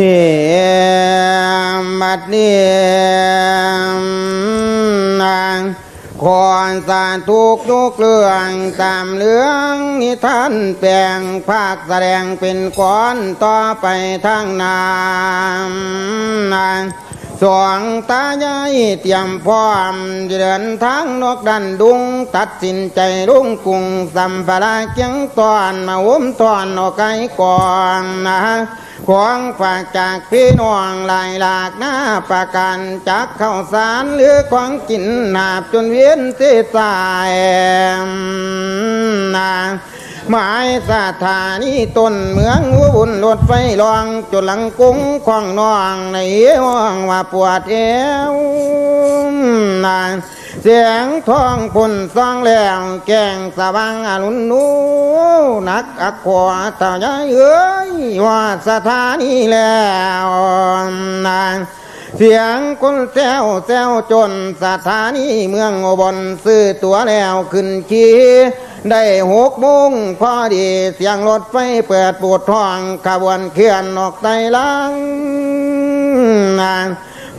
นี่บัดนี้นางขอนสารทุกยุกเรื่องตามเรื่องนิทานแปลงภาคแสดงเป็นก้อนต่อไปทางนามนางสองตายายเตรียมพร้อมเดินทางนกดันดุง ตัดสินใจรุ่งกุงสัมภาระเกียงตอนมาอุ้มตอนออกไกก่อนนะ ของฝากจากพี่น้องหลายหลากหน้าประกันจากข้าวสารหรือของกินหนาบจนเวียนเสียสายนะหมายสถานีต้นเมืองอุบุญรถไฟรองจุดหลังกุ้งของน้องในห้องว่าปวดเอวนา เสียงท้องพุ่นซองแหล้วแกงสว่างอรุณนูนักอักขวาตาใหญ่เอ้ยว่าสถานีแล้วนานเสียงคนแซวแซวจนสถานีเมืองอบลซื้อตัวแล้วขึ้นขี่ได้หกโมงพอดีเสียงรถไฟเปิดปวดท้องขบวนเคลื่อนออกไตลังนาง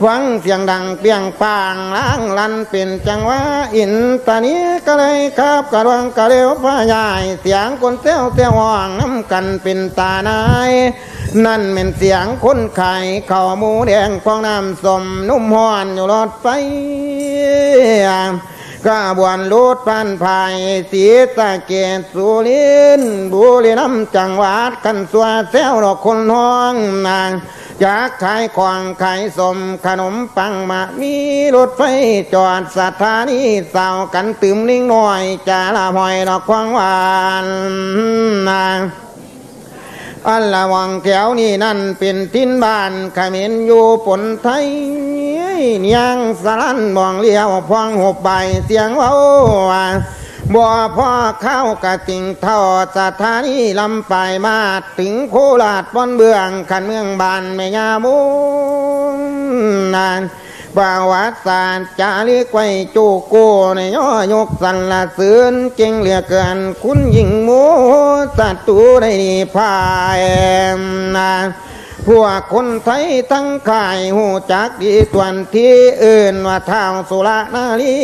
ฟังเสียงดังเปียงปางล้างลันเป็นจังหวะอินตานี้ก็เลยครับกระดวงกระเร็วพายายเสียงคนเต้วเต้ยวห้องน้ำกันเป็นตานายนั่นเป็นเสียงคนไข่เข้าหมูแดงฟองน้ำสมนุ่มหอนอยู่รถไฟกระบวนรูดพันภายสีสะเกตสุรินบุรีรัมย์จังหวัดกันสัวแซวดอกคนห้องนาง จากขายของขายสมขนมปังมา มีรถไฟจอดสถานีเศร้ากันตื่มนิ่งหน่อยจะละหอยดอกควางหวานนางอันละวังแถวนี้นั่นเป็นทินบ้านขมิ้นอยู่ปนไทยเนียงสลันมองเลี้ยวพองหบใบเสียงเว้า ว่าบ่พ่อเข้ากะติ่งท่าสถานีลำปายมาถึงโคราชบอนเบืองขันเมืองบานแม่ยามุนนานประวัติศาสตร์จารีกไว้จูโกในย่อยกสันละเสือนเก่งเหลือเกิน คุณยิงหมูสัตว์ตูได้พายนา พวกคนไทยทั้งข่ายหูจักดีส่วนที่อื่นว่าท้าสุรนารี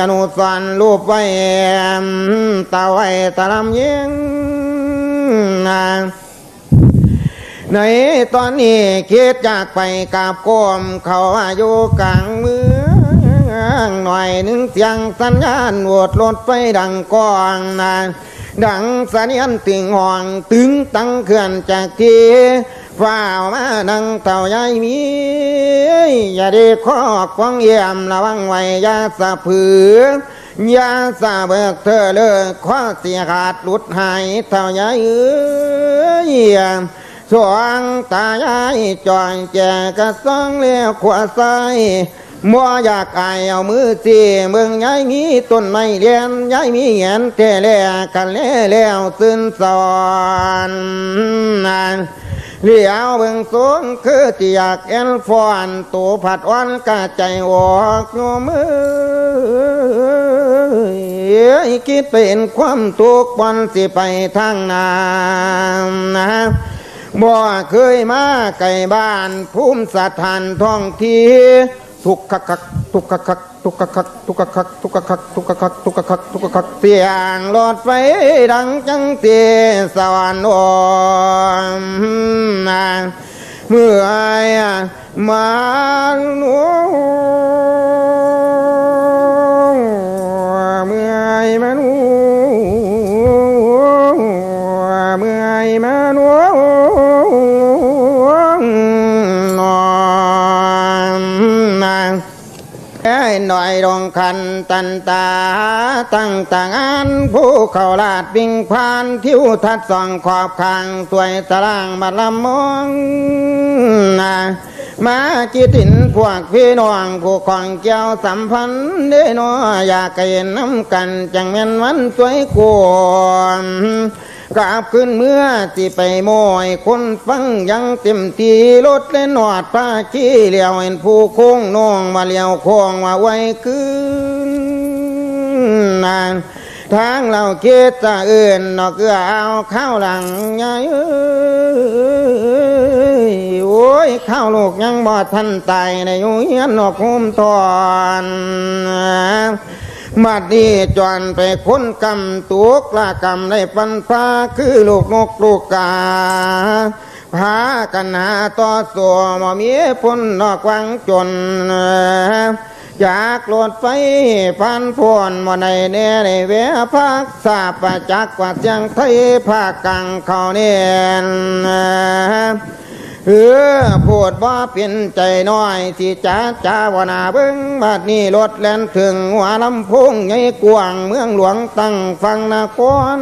อนุสรณ์รูปไว้ตาไว้ตะลำเยิงนาในตอนนี้คิดจากไปกับกรมเขาอายุกลางเมืองหน่อยหนึ่งเสียงสัญญาณโหวดรถไฟดังก้องนานดังสัญญาณติงห่องตึงตั้งเคลื่อนจากที่ ฟ้ามาดังเต่าใหญ่มี อย่าได้ข้อควงเยี่ยมระวังไว้ยาสะผือยาสะเบิกเธอเลิกข้อเสียขาดหลุดหายเท่าใหญ่เอ้ยสวงตายายจอยแจกระซองเลี้ยวขวาซ้ายมัวอยากอายเอามือจีเมืองยายมีต้นไม้เลียนยายมีเห็นเทเลกันเล่แล้วซึนสอน เลี้ยวเบิ่งสูงคือที่อยากเอ็นฟอนตัวผัดวันกะใจออกโยมือคิดเป็นความทุกข์วันสิไปทางนานนะบ่เคยมาไกลบ้านภูมิสถานท่องที่ ทุกคักคักทุกคักคักทุกคักคักทุกคักคักทุกคักคักทุกคักคักทุกคักคักทุกคักคักเสียงรถไฟดังจังเตีสวรรค์อมนเมื่อมาหนู คันตาตั้งต่างอันผู้เขาลาดวิ่งผ่านทิวทัดส่องขอบข้างสวยตารางบัดลำมองนะมาจิตินพวกพี่น้องผู้ของเกี่ยวสัมพันธ์ได้น้ออยากเห็นน้ำกันจังแม่นวันสวยกวนกราบขึ้นเมื่อที่ไปโมยคนฟังยังเต็มทีรถเล่นหอดผ้าขี้เหลียวเห็นผู้โค้งน้องมาเลียวโค้งมาไว้คืนนานทางเราคิดจะอื่นนอกเอื้อเอาข้าวหลังยายเอ้ยโอ้ข้าวลูกยังบ่ทันตายในอยู่เฮียนนอกคุมตอนบัดนี้จวนไปค้นกำตุกละกำได้ปันฟ้าคือลูกนกลูกกาพากันหาต่อสัวบ่มีพ้นนอกวังจน จากโลดไฟพันพวนมาในเน่ในเวพักทราบประจักว่าเสียงไทยภาคกังเขาเนียนเออพูดว่าเป็นใจน้อยที่จ้าจ้าวนาเบิ้งบัดนี้รถแล่นถึงหัวลำพงใหญ่กว้างเมืองหลวงตั้งฟังนคร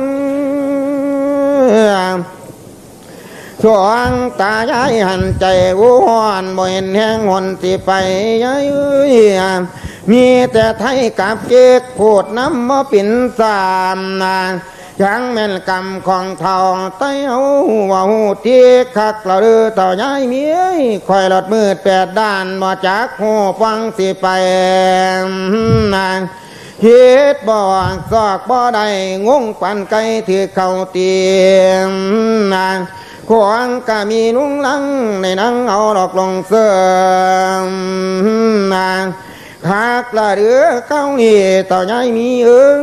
สวงตายายหันใจวูหอนบ่เห็นแห้งหนสิไปยายมีแต่ไทยกับเก๊กพูดน้ำมาปิ่นสามนายังแม่นกรรมของเท่าไต้เอาว่าหูที่คักเราดือต่ายายเมียคอยหลอดมืดแปดด้านมาจากหูฟังสิไปนางเฮ็ดบ่วางซอกบ่ได้งงปันไก่ถือเข้าเตียงนาง ขวางก็มีนุ่งลังในนังเอาดอกลงเสื่อมนางคักละเรือเก้านี่ต่อใหญ่มีเอิง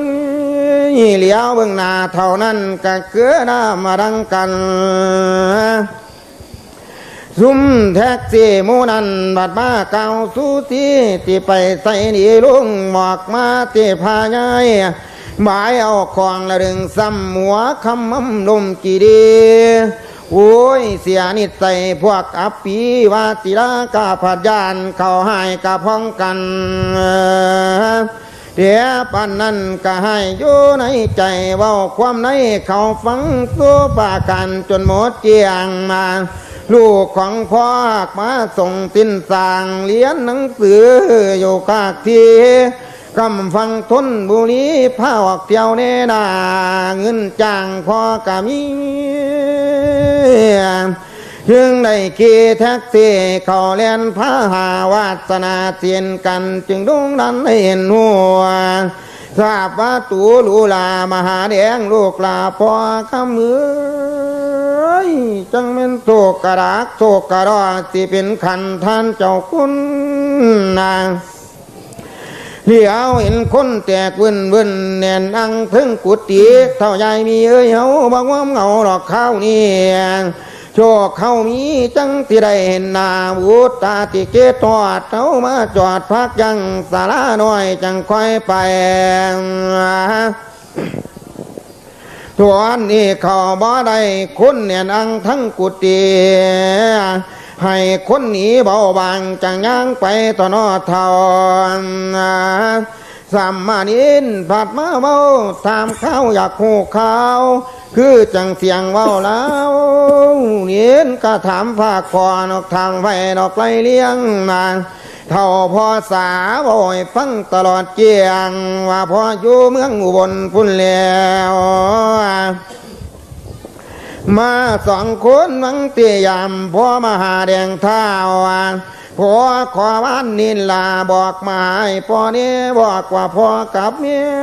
เหลียวเบื้องหน้าเท่านั้นก็เกือหน้ามาดังกันซุ่มแท็กซี่มูนันบัดมาเก่าสู้ที่ที่ไปใส่หนีลุงหมอกมาที่พายายหมายเอาของละดึงซ้ำหัวคำมั่มลมกี่ดี โอ้ยเสียนิสัยพวกอัปีวาติลากาผัดยานเขาให้กะพ้องกันเดี๋ยวปันนั้นก็ให้อยู่ในใจเว้าความในเขาฟังสู้ปากันจนหมดเกียงมา ลูกของพ่อมาส่งตินสางเรียนหนังสืออยู่กากทีกำฟังทนบุรีผ้าออกเที่ยวเนนาเงินจ้างพ่อกะมี ยึงได้ขี่แท็กซี่เขาเลียนพาหาวาสนาเทียนกันจึงดุงดันเห็นหัวทราบว่าตูลูลามหาแดงลูกลาพอคำมือจังเป็นโศกกระดักโศกกระดอสิเป็นขันท่านเจ้าคุณนาง เลี้ยวเห็นคนแตกเวินเวินแน่นอังถึงกุฏิเท่าใหญ่มีเอ้ยเฮาบอกว่าเหงาหรอกข้าวนี่โชคเขามีจังที่ได้เห็นนาบูตาติเกตอดเขามาจอดพักยังสาราน้อยจังค่อยไปทวนนี่เขาบ่ได้คุณเนี่ยนังทั้งกุฏิ ให้คนหนีเบาบางจังย่างไปต่อนอเทาสามมานินผัดมาเบาสามข้าวอยากหูข้าวคือจังเสียงเบาแล้วเนียนก็ถามฝากคอนอกทางไฟดอกไล่เลี้ยงนางเท่าพอสาบ่อยฟังตลอดเจียง ว่าพออยู่เมืองอุบลพุ่นแล้ว มาสองคนวังเตียมพ่อมาหาแดงท้าวานพ่อขอวันนินลาบอกมาให้พ่อนี้บอกว่าพ่อกับเมีย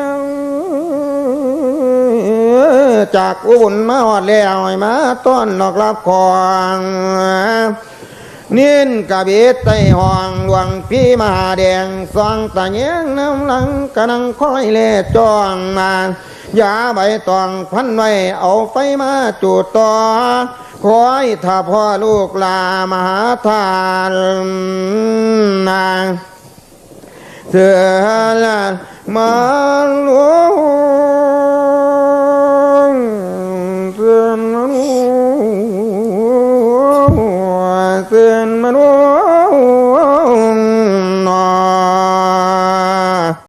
จากอุบลมาหอดแล้วมาต้อนนอกรับของนินกะเบ็ดไตห้องหลวงพี่มหาแดงสองตะเยียงน้ำหลังกะนังคอยเล่จ้องมา ยาใบตองพันไว้เอาไฟมาจุดต่อคอยถ้าพ่อลูกลามหาทานนางเสือละมาลู